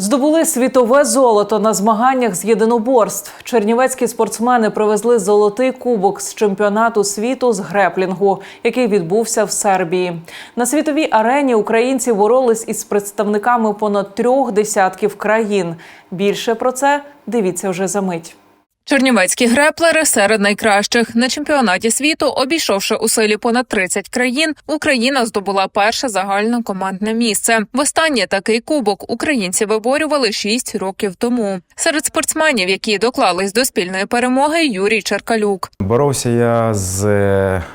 Здобули світове золото на змаганнях з єдиноборств. Чернівецькі спортсмени привезли золотий кубок з чемпіонату світу з греплінгу, який відбувся в Сербії. На світовій арені українці боролись із представниками понад трьох десятків країн. Більше про це дивіться вже за мить. Чернівецькі греплери серед найкращих на чемпіонаті світу, обійшовши у силі понад 30 країн, Україна здобула перше загальне командне місце. Востаннє такий кубок українці виборювали 6 років тому. Серед спортсменів, які доклались до спільної перемоги, Юрій Черкалюк. Боровся я з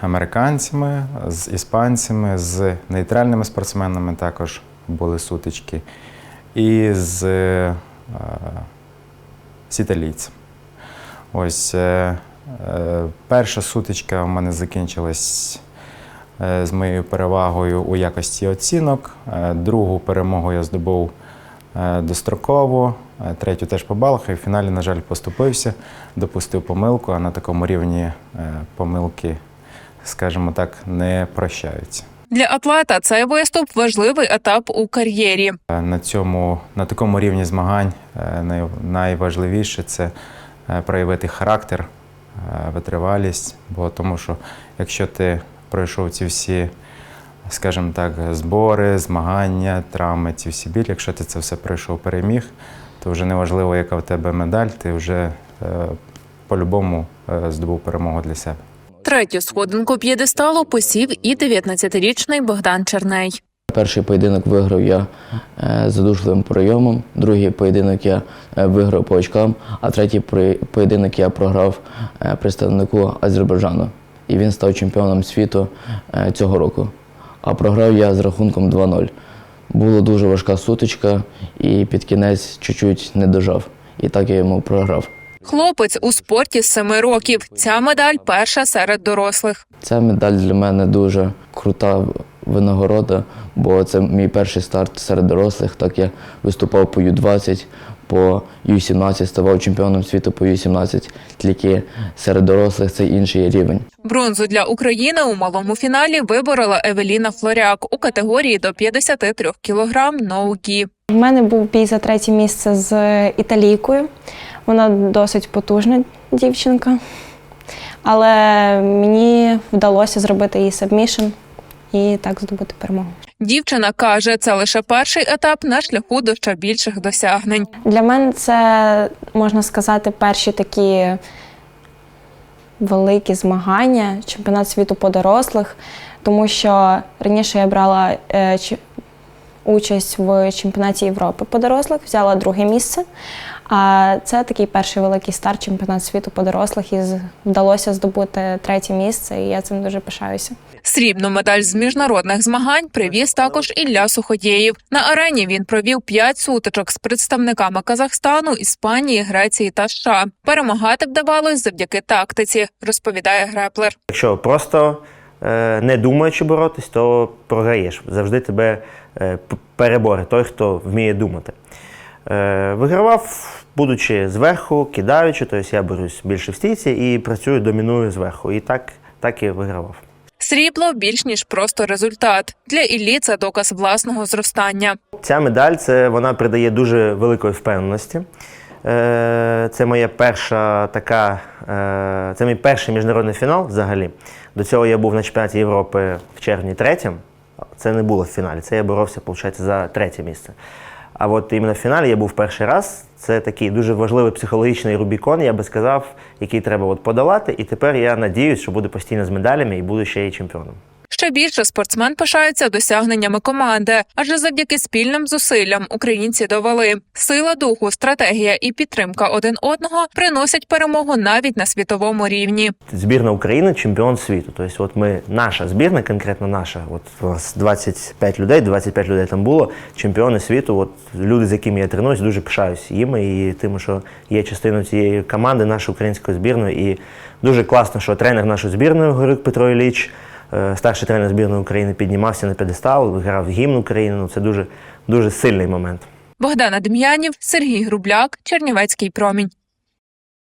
американцями, з іспанцями, з нейтральними спортсменами також були сутички, і з, е, з італійцем. Ось е, е, перша сутичка в мене закінчилась е, з моєю перевагою у якості оцінок. Другу перемогу я здобув достроково, третю теж по балах, і в фіналі, на жаль, поступився, допустив помилку, а на такому рівні помилки, скажімо так, не прощаються. Для атлета цей виступ важливий етап у кар'єрі. На, цьому, на такому рівні змагань найважливіше це проявити характер, е, витривалість, бо тому що якщо ти пройшов ці всі, скажімо так, збори, змагання, травми, ці всі біль, якщо ти це все пройшов, переміг, то вже неважливо, яка в тебе медаль, ти вже е, по-любому е, здобув перемогу для себе. Третю сходинку п'єдесталу посів і 19-річний Богдан Черней. Перший поєдинок виграв я е, задушливим прийомом, другий поєдинок я е, виграв по очкам, а третій поєдинок я програв е, представнику Азербайджану. І він став чемпіоном світу цього року. А програв я з рахунком 2-0. Була дуже важка сутичка, і під кінець чуть-чуть не дожав. І так я йому програв. Хлопець у спорті з 7 років. Ця медаль перша серед дорослих. Ця медаль для мене дуже крута винагорода, бо це мій перший старт серед дорослих. Так я виступав по Ю-20, по Ю-17, ставав чемпіоном світу по Ю-17. Тільки серед дорослих це інший рівень. Бронзу для України у малому фіналі виборола Евеліна Флоряк у категорії до 53 кілограм ноугі. У мене був бій за третє місце з італійкою. Вона досить потужна дівчинка. Але мені вдалося зробити її сабмішн і так здобути перемогу. Дівчина каже, це лише перший етап на шляху до ще більших досягнень. Для мене це, можна сказати, перші такі великі змагання, чемпіонат світу по дорослих, тому що раніше я брала е, участь в чемпіонаті Європи по дорослих, взяла друге місце. А це такий перший великий старт чемпіонат світу по дорослих, і з- вдалося здобути третє місце, і я цим дуже пишаюся. Срібну медаль з міжнародних змагань привіз також Ілля Суходєєв. На арені він провів п'ять сутичок з представниками Казахстану, Іспанії, Греції та США. Перемагати вдавалось завдяки тактиці, розповідає греплер. Якщо просто не думаючи боротись, то програєш. Завжди тебе е, п- перебори той, хто вміє думати. Е, вигравав, будучи зверху, кидаючи, тобто я борюсь більше в стійці і працюю, доміную зверху. І так, так і вигравав. Срібло більш ніж просто результат. Для Іллі це доказ власного зростання. Ця медаль це вона придає дуже великої впевненості. Е, Це моя перша така, е, це мій перший міжнародний фінал взагалі. До цього я був на чемпіонаті Європи в червні третім. Це не було в фіналі. Це я боровся, виходить, за третє місце. А от іменно в фіналі я був перший раз. Це такий дуже важливий психологічний Рубікон, я би сказав, який треба от подолати. І тепер я надіюсь, що буду постійно з медалями і буду ще й чемпіоном. Ще більше спортсмен пишається досягненнями команди, адже завдяки спільним зусиллям українці довели сила духу, стратегія і підтримка один одного приносять перемогу навіть на світовому рівні. Збірна України чемпіон світу. Тобто, от ми, наша збірна, конкретно наша, от у нас 25 людей, 25 людей там було, чемпіони світу. От люди, з якими я тренуюсь, дуже пишаюсь їми і тим, що є частиною цієї команди, нашої української збірної. І дуже класно, що тренер нашої збірної Горик Петро Ілліч, е, старший тренер збірної України, піднімався на п'єдестал, виграв гімн України. Ну, це дуже, дуже сильний момент. Богдана Дем'янів, Сергій Грубляк, Чернівецький промінь.